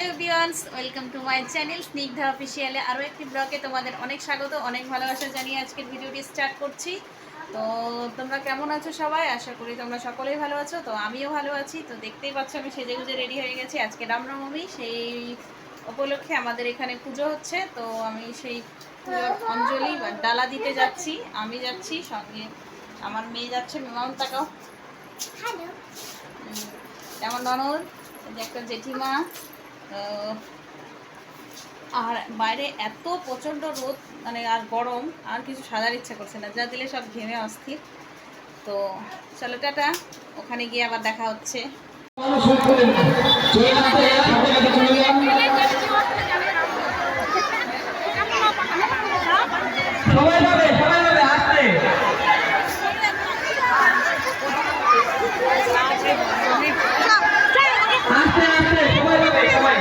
Hello বিয়ন্স welcome to my channel Snigdha অফিসিয়ালে আরও একটি ব্লগে তোমাদের অনেক স্বাগত অনেক ভালোবাসা জানিয়ে আজকের ভিডিওটি স্টার্ট করছি। তো তোমরা কেমন আছো সবাই? আশা করি তোমরা সকলেই ভালো আছো তো আমিও ভালো আছি। তো দেখতেই পাচ্ছ আমি সেজে গুজে রেডি হয়ে গেছি। আজকে রামনবমী সেই উপলক্ষে আমাদের এখানে পুজো হচ্ছে। তো আমি সেই পুজোর অঞ্জলি বা ডালা দিতে যাচ্ছি আমি যাচ্ছি সঙ্গে আমার মেয়ে যাচ্ছে মেমাউন তাকাও। যেমন ননদ? একটা জেঠিমা। আর বাইরে এত প্রচণ্ড রোদ মানে আর গরম আর কিছু সাজার ইচ্ছা করছে না। যা দিলে সব ঘেমে অস্থির। তো চলো টাটা। ওখানে গিয়ে আবার দেখা হচ্ছে সবাই যাবে সবাই যাবে আসতে আস্তে আস্তে সবাই যাবে সবাই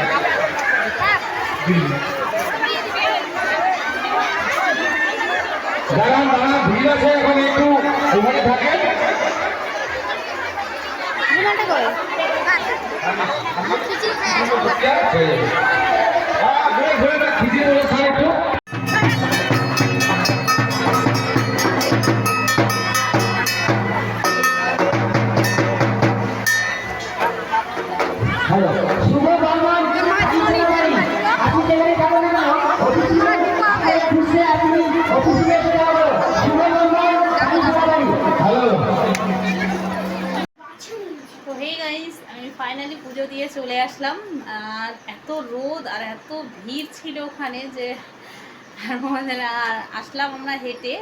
দাঁড়ান দাঁড়ান ভিড় আছে এখন একটু ওখানে থাকেন। হ্যাঁ, ফাইনালি পুজো দিয়ে চলে আসলাম। আর এত রোদ আর এত ভিড় ছিল ওখানে যে আর আসলাম আমরা হেঁটে।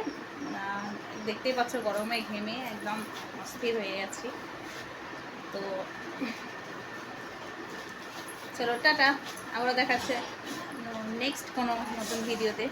দেখতেই পাচ্ছ গরমে ঘেমে একদম অস্থির হয়ে গেছি। তো চলো, টাটা। আবার দেখাচ্ছে। নেক্সট কোনো নতুন ভিডিওতে